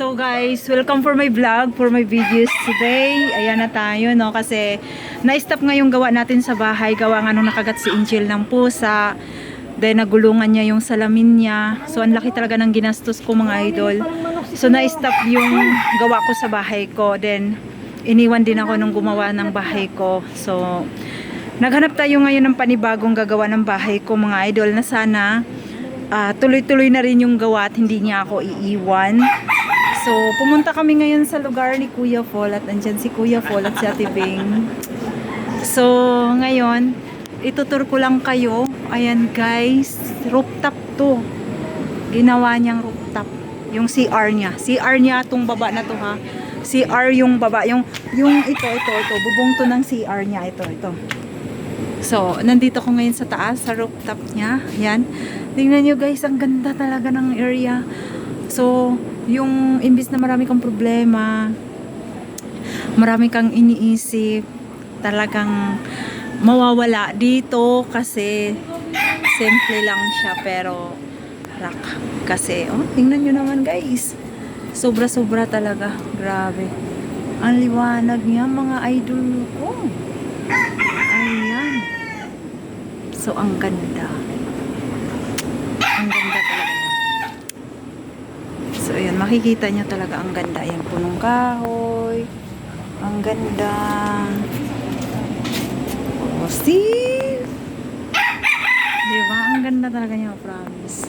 So guys, welcome for my vlog, for my videos today. Ayan na tayo, no? Kasi na-stop nga yung gawa natin sa bahay. Gawa nga nung nakagat si Angel ng pusa. Then nagulungan niya yung salamin niya. So ang laki talaga ng ginastos ko mga idol. So na-stop yung gawa ko sa bahay ko. Then iniwan din ako nung gumawa ng bahay ko. So naghanap tayo ngayon ng panibagong gagawa ng bahay ko mga idol na sana ah, tuloy-tuloy na rin yung gawa at hindi niya ako iiwan. So, pumunta kami ngayon sa lugar ni Kuya Fall at andyan si Kuya Fall at si Ate Bing. So, ngayon, itutur ko lang kayo. Ayan guys, rooftop to. Ginawa niyang rooftop. Yung CR niya. CR niya tong baba na to ha. CR yung baba. Yung, yung ito, ito, ito. Bubong to ng CR niya. Ito, ito. So, nandito ko ngayon sa taas, sa rooftop niya. Yan. Tingnan nyo guys, ang ganda talaga ng area. So, yung imbis na marami kang problema, marami kang iniisip, talagang mawawala dito kasi simple lang siya pero rock. Kasi, oh, tingnan nyo naman guys. Sobra-sobra talaga. Grabe. Ang liwanag niya mga idol ko. Ayan. So, ang ganda. Ang ganda talaga. Makikita niyo talaga ang ganda. Ayan, punong kahoy. Ang ganda. Oh, see? Diba? Ang ganda talaga niya, promise.